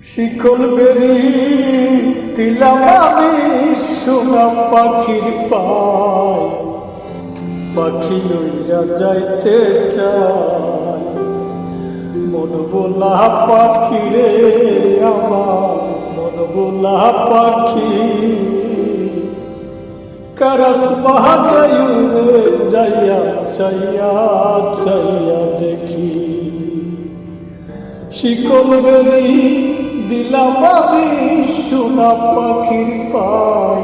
শিকল বেরি দিলাম আমি সোনা পাখির পায়। পাখি লইয়া যাইতে চায়। মন বোলা পাখি রে আমার, মন বোলা পাখি। করস মহাদয়ুরে যাইয়া চাইয়া চাইয়া দেখি। শিকল বেরি দিলাম আমি সোনা পাখির পাই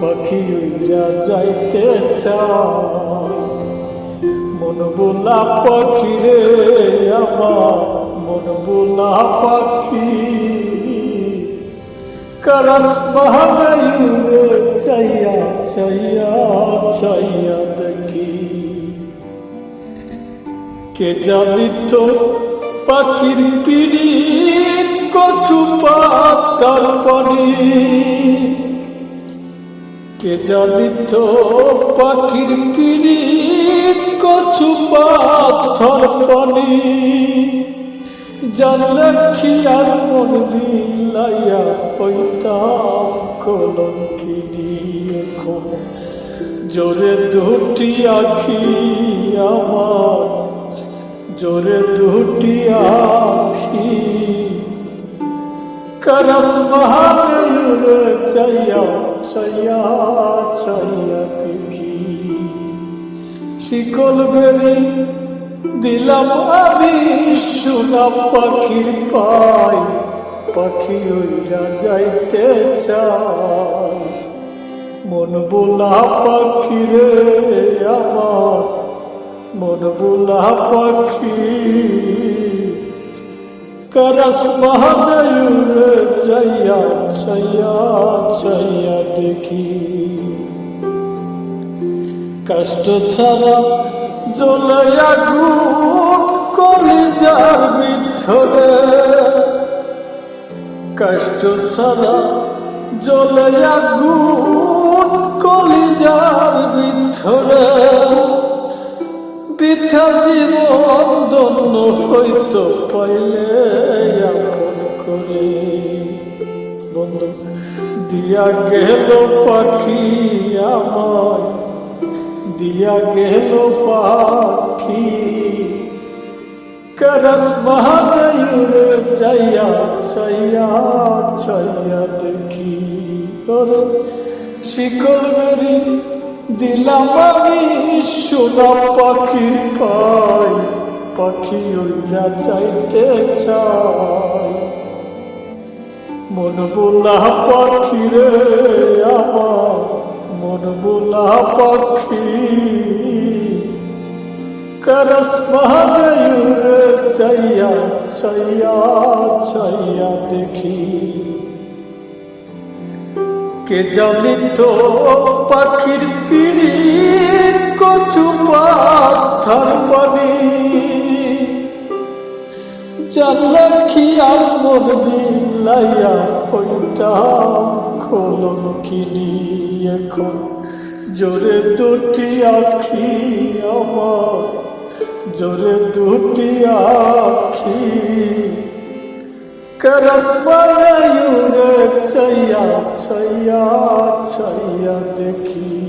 পাখি উড়া যাইতে চায়। মন বোলা পাখি রে আমার, মন বোলা পাখি। করস মহাদয়ুরে চাইয়া চাইয়া চাইয়া দেখি। কে জানি তো পাখির পিড়িত কচু পাতার পানি। কে জানি তো পাখির পিড়িত কচু পাথর পানি। জানলে কি আর মন বিলাইয়া হইতাম কলঙ্কিনী এখন। জোরে দুটি আখি আমার, জোরে দুটি আখি করস মহাদেউরে চাইয়া চাইয়া চাইয়া দেখি। শিকল বেরি দিলাম আমি সোনা পাখির পাই, পাখি ওইরা যাইতে চায় মন বোলা পাখি রে আমার, মন বোলা পাখি। করস মহানয়ুরে চাইয়া চাইয়া চাইয়া দেখি। কষ্ট ছাড়া জ্বলে আগুন কলিজার ভিতরে কষ্ট ছাড়া জ্বলে আগুন কলিজার ভিতরে বৃথা জীবন দন্য হইতো পাইলে আপন করে। বন্ধু, দিয়া গেল পাখি আমার দিয়া গেল পাখি। করস মহানয়ুরে চাইয়া চাইয়া চাইয়া দেখি। শিকল বেরি দিলাম আমি সোনা পাখি পাই পাখি উড়া চাইতে চাই মন বোলা পাখি রে আমার মন বোলা পাখি। করস মহানয়ুরে চাইয়া চাইয়া চাইয়া দেখি। কে জানি তো পাখির পিড়ি কচু পাথর পানি? জানলে কি আর মন বিলাইয়া হইতাম খোলন কিনি এখন? জোরে দুটি আখি আমার, জোরে দুটি আখি করস মনায়ুরে চাইয়া চাইয়া চাইয়া দেখি।